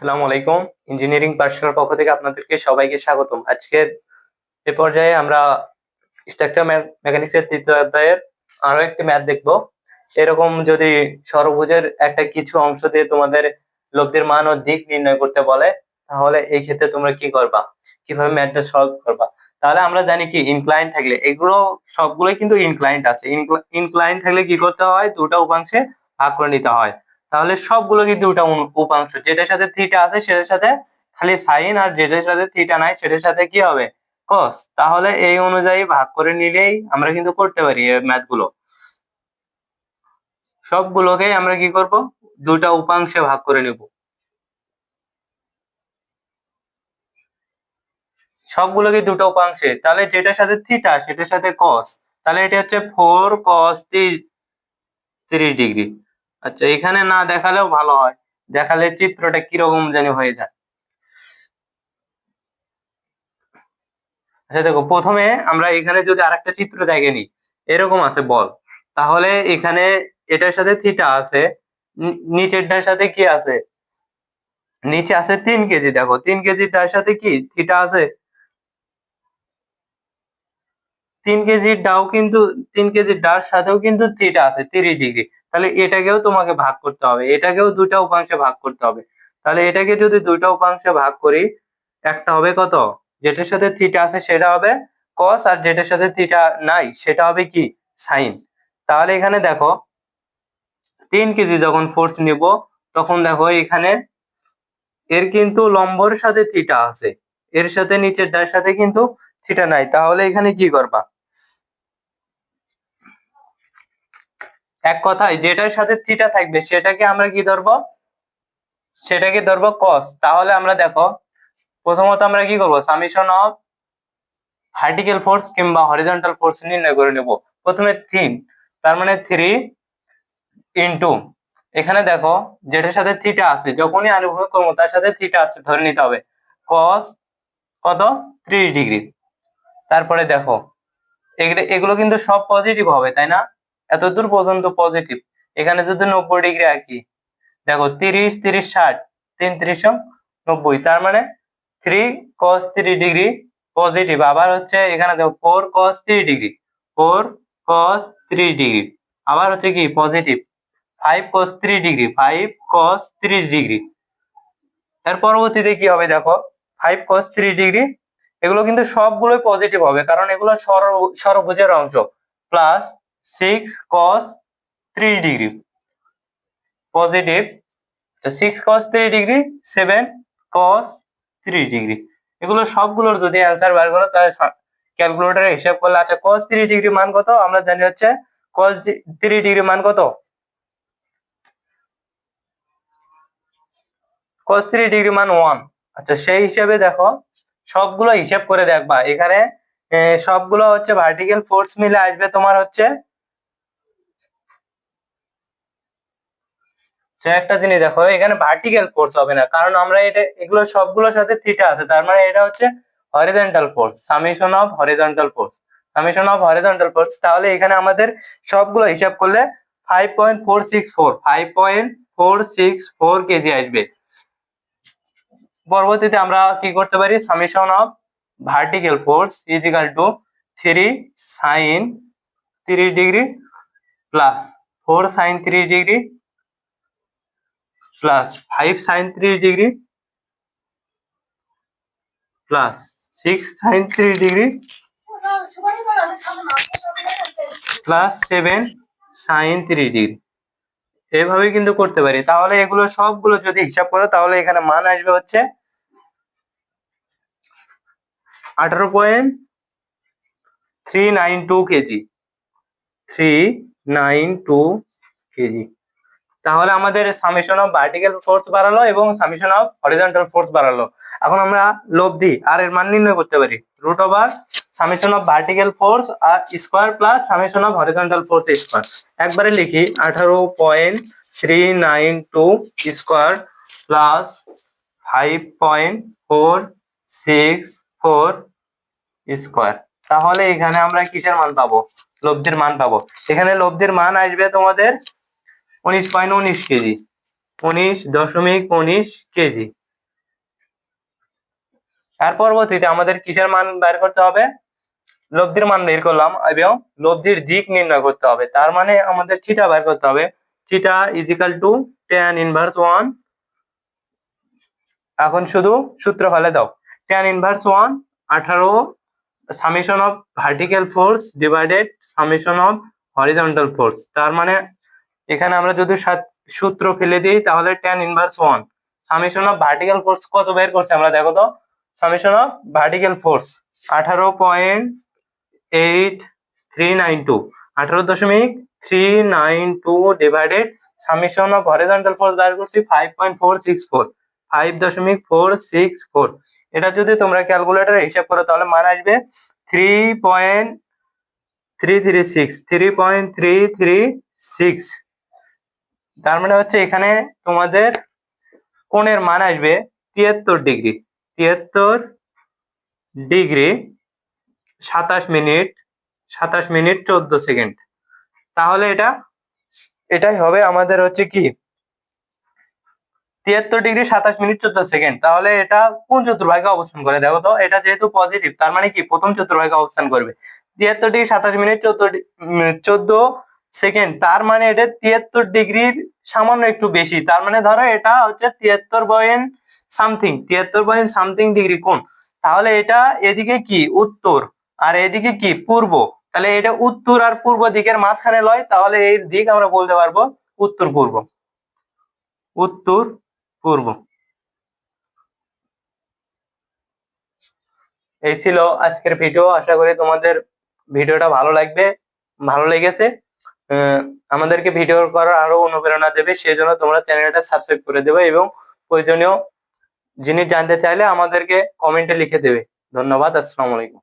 আসসালামু আলাইকুম। ইঞ্জিনিয়ারিং পাঠশালার পক্ষ থেকে আপনাদেরকে সবাইকে স্বাগতম। আজকের এ পর্যায়ে আমরা স্ট্রাকচার মেকানিক্সের তৃতীয় অধ্যায়ের আরও একটি ম্যাথ দেখব। এরকম যদি সরভুজের একটা কিছু অংশ দিয়ে তোমাদের লব্ধির মান ও দিক নির্ণয় করতে বলে, তাহলে এই ক্ষেত্রে তোমরা কি করবা? কীভাবে ম্যাথটা সলভ করবা? তাহলে আমরা জানি কি ইনক্লাইন থাকলে, এগুলো সবগুলোই কিন্তু ইনক্লাইন্ড আছে। ইনক্লাইন থাকলে কি করতে হয়? দুটো উপাংশে ভাগ করে নিতে হয়। তাহলে সবগুলো কিন্তু উন- উপাংশ। যেটার সাথে থিটা আছে, সেটার সাথে খালি সাইন আর যেটার সাথে থিটা নাই, সেটার সাথে কি হবে? কস তাহলে এই অনুযায়ী ভাগ করে নিলেই আমরা কিন্তু করতে পারি ম্যাথগুলো। সবগুলোকে আমরা কি করব? দুটা উপাংশে ভাগ করে নেব। সবগুলোকে দুটো উপাংশে। তাহলে যেটার সাথে থিটা সেটার সাথে কস তাহলে এটা হচ্ছে ফোর কস থ্রি ডিগ্রি আচ্ছা এখানে না দেখালেও ভালো হয়। দেখালে চিত্রটা কীরকম জানি হয়ে যায়। আচ্ছা দেখো, প্রথমে আমরা এখানে যদি আরেকটা চিত্র দেখে নিই, এরকম আছে বল। তাহলে এখানে এটার সাথে থিটা আছে নিচেরটার সাথে কি আছে? নিচে আছে তিন কেজি, দেখো, তিন কেজিটার সাথে কি? থিটা আছে? তিন কেজির ডাও কিন্তু, তিন কেজির ডার সাথেও কিন্তু থিটা আছে, তিরিশ ডিগ্রি। তাহলে এটাকেও তোমাকে ভাগ করতে হবে। এটাকেও দুইটা উপাংশে ভাগ করতে হবে। তাহলে এটাকে যদি দুইটা উপাংশে ভাগ করি, একটা হবে কত? যেটার সাথে থিটা আছে সেটা হবে কস আর যেটার সাথে থিটা নাই সেটা হবে কি? সাইন তাহলে এখানে দেখো, তিন কেজি যখন ফোর্স নিব, তখন দেখো এখানে এর কিন্তু লম্বর সাথে থিটা আছে। এর সাথে নিচের ডার সাথে কিন্তু থিটা নাই, তাহলে এখানে কি করবা? এক কথায় যেটার সাথে থিটা থাকবে, সেটাকে আমরা কি ধরবো? সেটাকে ধরবো কস তাহলে আমরা দেখো, প্রথমত আমরা কি করব? সামেশন অফ ভার্টিক্যাল ফোর্স কিংবা হরিজন্টাল ফোর্স নির্ণয় করে নেব। প্রথমে তিন, তার মানে থ্রি ইনটু এখানে দেখো, যেটার সাথে থিটা আছে, যখনই আনুভূমিক করব তার সাথে থিটা আছে, ধরে নিতে হবে। কস কত? Three degree. তারপরে দেখো এগুলো কিন্তু সব পজিটিভ হবে, তাই না? এত দূর পর্যন্ত পজিটিভ এখানে যদি নব্বই ডিগ্রি আঁকি, দেখো তিরিশ তিরিশ, ষাট, তিন ত্রিশ, নব্বই, তার মানে three cos three degree positive আবার হচ্ছে এখানে দেখো four cos three degree four cos three degree আবার হচ্ছে কি positive five cos three degree five cos ত্রিশ ডিগ্রি এর পরবর্তীতে কি হবে দেখো? ফাইভ কস থ্রি ডিগ্রি এগুলো কিন্তু সবগুলোই পজিটিভ হবে, কারণ এগুলো সর- সরভুজের অংশ। Plus six cos three degree positive six cos three degree seven cos three degree এগুলো সবগুলোর যদি অ্যান্সার বার করো, তাহলে ক্যালকুলেটারে হিসাব করলে আচ্ছা কস থ্রি ডিগ্রি মান কত? আমরা জানি হচ্ছে কস থ্রি ডিগ্রি মান কত? কস থ্রি ডিগ্রি মান ওয়ান আচ্ছা সেই হিসাবে দেখো সবগুলো হিসাব করে দেখবা। এখানে সবগুলো হচ্ছে ভার্টিক্যাল ফোর্স মিলে আসবে তোমার হচ্ছে একটা জিনিস দেখো, এখানে ভার্টিক্যাল ফোর্স হবে না। কারণ আমরা এটা, এগুলো সবগুলোর সাথে থিটা আছে। তার মানে এটা হচ্ছে horizontal force summation of horizontal force summation of horizontal force তাহলে এখানে আমাদের সবগুলো হিসাব করলে five point four six four five point four six four kg আসবে। পরবর্তীতে আমরা কি করতে পারি? Summation of vertical force is equal to three sine three degree plus four sine three degree plus five sine three degree plus six sine three degree plus seven sine three degree এভাবে কিন্তু করতে পারি। তাহলে এগুলো সবগুলো যদি হিসাব করো, তাহলে এখানে মান আসবে হচ্ছে আঠারো point three nine two kg three nine two kg তাহলে আমাদের সামেশন অফ ভার্টিক্যাল ফোর্স বাড়ালো এবং সামেশন অফ হরিজন্টাল ফোর্স বাড়ালো। এখন আমরা লব্ধি আর এর মান নির্ণয় করতে পারি। Root over summation of vertical force R square plus summation of horizontal force square একবারে লিখি, আঠারো point three nine two square plus five point four six four square তাহলে এখানে আমরা কিসের মান পাবো? লব্ধির মান পাবো। এখানে লব্ধির মান আসবে তোমাদের উনিশ পয়েন্ট উনিশ কেজি। উনিশ দশমিক উনিশ কেজি। এর পরবর্তীতে আমাদের কিসের মান বের করতে হবে? লব্ধির মান বের করলাম, এবং লব্ধির দিক নির্ণয় করতে হবে। তার মানে আমাদের থিটা বের করতে হবে। Theta is equal to tan inverse one এখন শুধু সূত্র ফেলে দাও। টেন ইনভার্স ওয়ান আঠারো summation of vertical force divided summation of horizontal force তার মানে এখানে আমরা যদি সাত- সূত্র ফেলে দিই, তাহলে tan inverse one summation of vertical force কত বের করছে আমরা দেখো তো? সামেশন অফ ভার্টিক্যাল ফোর্স আঠারো point eight three nine two আঠারো দশমিক three nine two divided summation of horizontal force বের করছি five point four six four five দশমিক ফোর সিক্স ফোর এটা যদি তোমরা ক্যালকুলেটারে হিসাব করো, তাহলে মান আসবে three point three three six three point three three six তার মানে হচ্ছে এখানে তোমাদের কোণের মান আসবে তিয়াত্তর ডিগ্রি। তিয়াত্তর ডিগ্রি সাতাশ মিনিট সাতাশ মিনিট চোদ্দ সেকেন্ড। তাহলে এটা, এটাই হবে আমাদের হচ্ছে কি? তিয়াত্তর ডিগ্রি সাতাশ মিনিট চোদ্দ সেকেন্ড। তাহলে এটা কোন চতুর্ভাগে অবস্থান করে? দেখো তো, এটা যেহেতু পজিটিভ তার মানে কি? প্রথম চতুর্ভাগে অবস্থান করবে। তিয়াত্তর ডিগ্রি সাতাশ মিনিট চোদ্দ চোদ্দ সেকেন্ড, তার মানে এটা তিয়াত্তর ডিগ্রির সামান্য একটু বেশি। তার মানে ধরো এটা হচ্ছে তিয়াত্তর পয়েন্ট সামথিং তিয়াত্তর পয়েন্ট সামথিং ডিগ্রি কোন তাহলে এটা এদিকে কি? উত্তর। আর এদিকে কি? পূর্ব। তাহলে এটা উত্তর আর পূর্ব দিকের মাঝখানে লয়, তাহলে এই দিক আমরা বলতে পারব উত্তর পূর্ব উত্তর পূর্ব। এই ছিল আজকের ভিডিও আশা করি তোমাদের ভিডিওটা ভালো লাগবে, ভালো লেগেছে। আমাদেরকে ভিডিও করার আরও অনুপ্রেরণা দেবে সেই জন্য তোমরা চ্যানেলটা সাবস্ক্রাইব করে দেবে এবং প্রয়োজনীয় জিনিস জানতে চাইলে আমাদেরকে কমেন্টে লিখে দেবে। ধন্যবাদ, আসসালামু আলাইকুম।